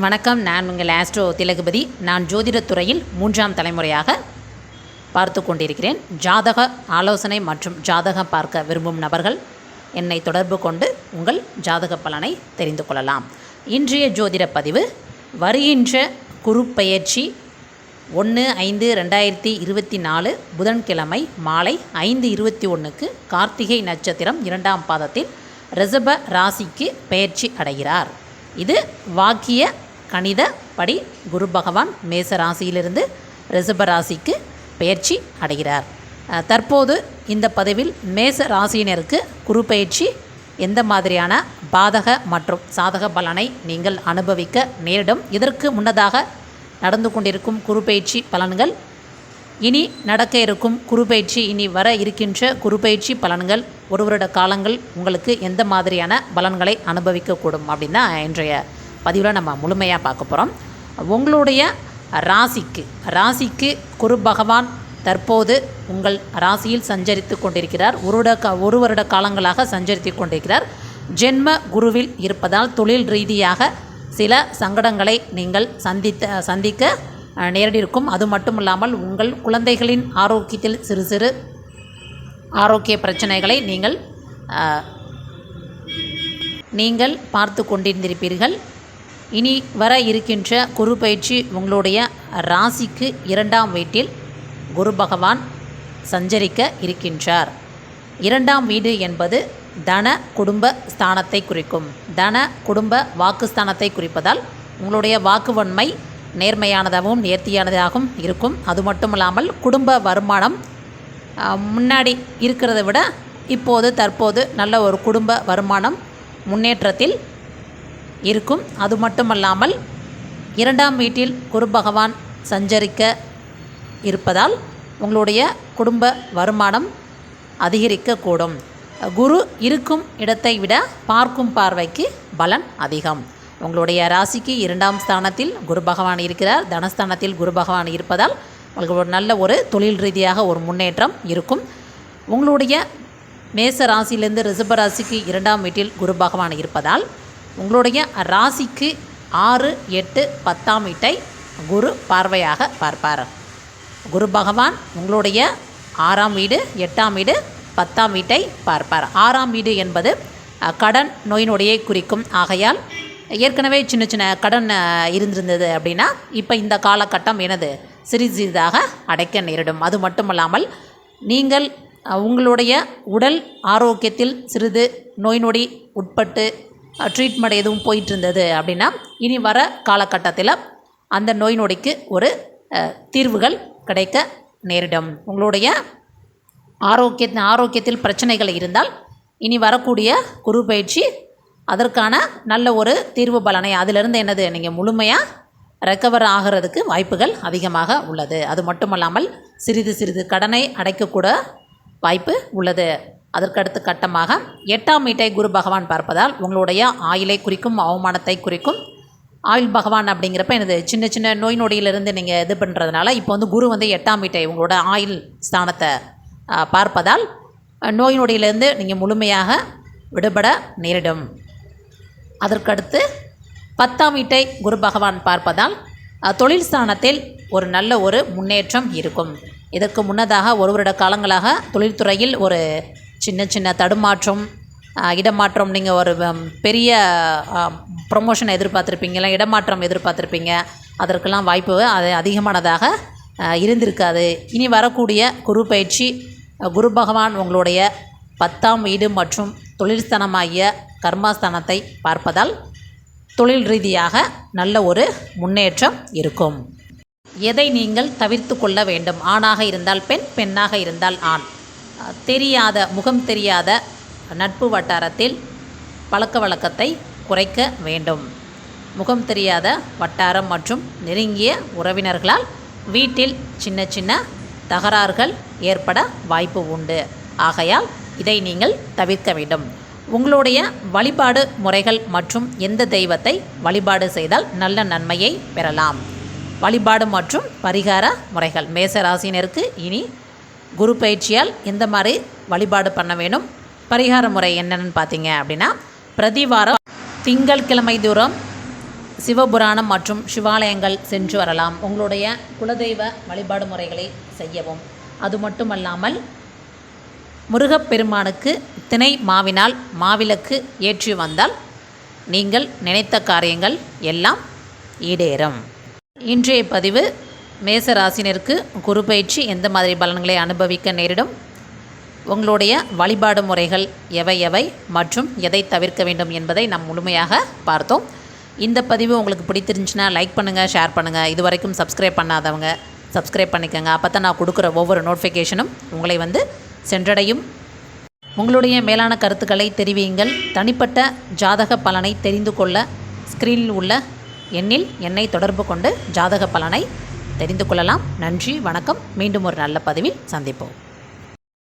வணக்கம். நான் உங்கள் ஆஸ்ட்ரோ திலகுபதி. நான் ஜோதிடத் துறையில் மூன்றாம் தலைமுறையாக பார்த்து கொண்டிருக்கிறேன். ஜாதக ஆலோசனை மற்றும் ஜாதகம் பார்க்க விரும்பும் நபர்கள் என்னை தொடர்பு கொண்டு உங்கள் ஜாதக பலனை தெரிந்து கொள்ளலாம். இன்றைய ஜோதிட பதிவு வருகின்ற குருப்பெயர்ச்சி ஒன்று ஐந்து ரெண்டாயிரத்தி இருபத்தி நாலு புதன்கிழமை மாலை ஐந்து இருபத்தி ஒன்றுக்கு கார்த்திகை நட்சத்திரம் இரண்டாம் பாதத்தில் ரிஷப ராசிக்கு பெயர்ச்சி அடைகிறார். இது வாக்கிய கணித படி குரு பகவான் மேச ராசியிலிருந்து ரிஷப ராசிக்கு பெயர்ச்சி அடைகிறார். தற்போது இந்த பதிவில் மேச ராசியினருக்கு குரு பயிற்சி எந்த மாதிரியான பாதக மற்றும் சாதக பலனை நீங்கள் அனுபவிக்க நேரிடும்? இதற்கு முன்னதாக நடந்து கொண்டிருக்கும் குரு பலன்கள் இனி நடக்க இருக்கும் குருபெயர்ச்சி இனி வர இருக்கின்ற குருபெயர்ச்சி பலன்கள் ஒரு வருட காலங்கள் உங்களுக்கு எந்த மாதிரியான பலன்களை அனுபவிக்கக்கூடும்? அப்படின்னா இன்றைய பதிவில் நம்ம முழுமையாக பார்க்க போகிறோம் உங்களுடைய ராசிக்கு ராசிக்கு குரு பகவான் தற்போது உங்கள் ராசியில் சஞ்சரித்து கொண்டிருக்கிறார். ஒரு வருட ஒரு வருட காலங்களாக சஞ்சரித்து கொண்டிருக்கிறார். ஜென்ம குருவில் இருப்பதால் தொழில் ரீதியாக சில சங்கடங்களை நீங்கள் சந்தித்த சந்திக்க நேரிடிருக்கும் அது மட்டும் இல்லாமல் உங்கள் குழந்தைகளின் ஆரோக்கியத்தில் சிறு சிறு ஆரோக்கிய பிரச்சனைகளை நீங்கள் நீங்கள் பார்த்து கொண்டிருந்திருப்பீர்கள். இனி வர இருக்கின்ற குரு பயிற்சி உங்களுடைய ராசிக்கு இரண்டாம் வீட்டில் குரு பகவான் சஞ்சரிக்க இருக்கின்றார். இரண்டாம் வீடு என்பது தன குடும்ப ஸ்தானத்தை குறிக்கும். தன குடும்ப வாக்குஸ்தானத்தை குறிப்பதால் உங்களுடைய வாக்குவன்மை நேர்மையானதாகவும் நேர்த்தியானதாகவும் இருக்கும். அது மட்டும் இல்லாமல் குடும்ப வருமானம் முன்னாடி இருக்கிறத விட இப்போது தற்போது நல்ல ஒரு குடும்ப வருமானம் முன்னேற்றத்தில் இருக்கும். அது மட்டுமல்லாமல் இரண்டாம் வீட்டில் குரு பகவான் சஞ்சரிக்க இருப்பதால் உங்களுடைய குடும்ப வருமானம் அதிகரிக்கக்கூடும். குரு இருக்கும் இடத்தை விட பார்க்கும் பார்வைக்கு பலன் அதிகம். உங்களுடைய ராசிக்கு இரண்டாம் ஸ்தானத்தில் குரு பகவான் இருக்கிறார். தனஸ்தானத்தில் குரு பகவான் இருப்பதால் உங்களுக்கு ஒரு நல்ல ஒரு தொழில் ரீதியாக ஒரு முன்னேற்றம் இருக்கும். உங்களுடைய மேச ராசியிலிருந்து ரிஷப ராசிக்கு இரண்டாம் வீட்டில் குரு பகவான் இருப்பதால் உங்களுடைய ராசிக்கு ஆறு எட்டு பத்தாம் வீட்டை குரு பார்வையாக பார்ப்பார். குரு பகவான் உங்களுடைய ஆறாம் வீடு எட்டாம் வீடு பத்தாம் வீட்டை பார்ப்பார். ஆறாம் வீடு என்பது கடன் நோய் நொடியை குறிக்கும். ஆகையால் ஏற்கனவே சின்ன சின்ன கடன் இருந்திருந்தது அப்படின்னா இப்போ இந்த காலகட்டம் எனது சிறிது சிறிதாக அடைக்க நேரிடும். அது மட்டுமல்லாமல் நீங்கள் உங்களுடைய உடல் ஆரோக்கியத்தில் சிறிது நோய் நொடி உட்பட்டு ட்ரீட்மெண்ட் எதுவும் போயிட்டு இருந்தது அப்படின்னா இனி வர காலகட்டத்தில் அந்த நோய் நொடிக்கு ஒரு தீர்வுகள் கிடைக்க நேரிடும். உங்களுடைய ஆரோக்கிய ஆரோக்கியத்தில் பிரச்சனைகள் இருந்தால் இனி வரக்கூடிய குரு பயிற்சி அதற்கான நல்ல ஒரு தீர்வு பலனை அதிலிருந்து என்னது? நீங்கள் முழுமையாக ரெக்கவர் ஆகிறதுக்கு வாய்ப்புகள் அதிகமாக உள்ளது. அது மட்டுமல்லாமல் சிறிது சிறிது கடனை அடைக்கக்கூட வாய்ப்பு உள்ளது. அதற்கடுத்த கட்டமாக எட்டாம் வீட்டை குரு பகவான் பார்ப்பதால் உங்களுடைய ஆயிலை குறிக்கும் அவமானத்தை குறிக்கும். ஆயுள் பகவான் அப்படிங்கிறப்ப எனது சின்ன சின்ன நோய் நொடியிலிருந்து நீங்கள் இது பண்ணுறதுனால இப்போ வந்து குரு வந்து எட்டாம் வீட்டை உங்களோட ஆயுள் ஸ்தானத்தை பார்ப்பதால் நோய் நொடியிலிருந்து நீங்கள் முழுமையாக விடுபட நேரிடும். அதற்கடுத்து பத்தாம் வீட்டை குரு பகவான் பார்ப்பதால் தொழில் ஸ்தானத்தில் ஒரு நல்ல ஒரு முன்னேற்றம் இருக்கும். இதற்கு முன்னதாக ஒரு வருட காலங்களாக தொழில்துறையில் ஒரு சின்ன சின்ன தடுமாற்றம் இடமாற்றம் நீங்கள் ஒரு பெரிய ப்ரொமோஷன் எதிர்பார்த்துருப்பீங்களா இடமாற்றம் எதிர்பார்த்துருப்பீங்க. அதற்கெல்லாம் வாய்ப்பு அது அதிகமானதாக இருந்திருக்காது. இனி வரக்கூடிய குரு பயிற்சி குரு பகவான் உங்களுடைய பத்தாம் வீடு மற்றும் தொழில்ஸ்தானமாகிய கர்மாஸ்தானத்தை பார்ப்பதால் தொழில் ரீதியாக நல்ல ஒரு முன்னேற்றம் இருக்கும். எதை நீங்கள் தவிர்த்து கொள்ள வேண்டும்? ஆணாக இருந்தால் பெண் பெண்ணாக இருந்தால் ஆண். தெரியாத முகம் தெரியாத நட்பு வட்டாரத்தில் பழக்க வழக்கத்தை குறைக்க வேண்டும். முகம் தெரியாத வட்டாரம் மற்றும் நெருங்கிய உறவினர்களால் வீட்டில் சின்ன சின்ன தகராறுகள் ஏற்பட வாய்ப்பு உண்டு. ஆகையால் இதை நீங்கள் தவிர்க்க வேண்டும். உங்களுடைய வழிபாடு முறைகள் மற்றும் எந்த தெய்வத்தை வழிபாடு செய்தால் நல்ல நன்மையை பெறலாம். வழிபாடு மற்றும் பரிகார முறைகள். மேசராசினருக்கு இனி குரு பயிற்சியால் எந்த மாதிரி வழிபாடு பண்ண வேணும்? பரிகார முறை என்னென்னு பார்த்தீங்க அப்படின்னா பிரதி வாரம் திங்கட்கிழமை தூரம் சிவபுராணம் மற்றும் சிவாலயங்கள் சென்று வரலாம். உங்களுடைய குலதெய்வ வழிபாடு முறைகளை செய்யவும். அது மட்டுமல்லாமல் முருகப்பெருமானுக்கு திணை மாவினால் மாவிளக்கு ஏற்றி வந்தால் நீங்கள் நினைத்த காரியங்கள் எல்லாம் ஈடேறும். இன்றைய பதிவு மேச ராசினருக்கு குரு பயிற்சி எந்த மாதிரி பலன்களை அனுபவிக்க நேரிடும்? உங்களுடைய வழிபாடு முறைகள் எவை எவை? மற்றும் எதை தவிர்க்க வேண்டும் என்பதை நாம் முழுமையாக பார்த்தோம். இந்த பதிவு உங்களுக்கு பிடித்திருந்துச்சுன்னா லைக் பண்ணுங்கள் ஷேர் பண்ணுங்கள் இது வரைக்கும் சப்ஸ்கிரைப் பண்ணாதவங்க சப்ஸ்கிரைப் பண்ணிக்கோங்க. அப்போ தான் நான் கொடுக்குற ஒவ்வொரு நோட்டிஃபிகேஷனும் உங்களை வந்து சென்றடையும். உங்களுடைய மேலான கருத்துக்களை தெரிவியுங்கள். தனிப்பட்ட ஜாதக பலனை தெரிந்து கொள்ள ஸ்க்ரீனில் உள்ள எண்ணில் என்னை தொடர்பு கொண்டு ஜாதக பலனை தெரிந்து கொள்ளலாம். நன்றி வணக்கம். மீண்டும் ஒரு நல்ல பதிவில் சந்திப்போம்.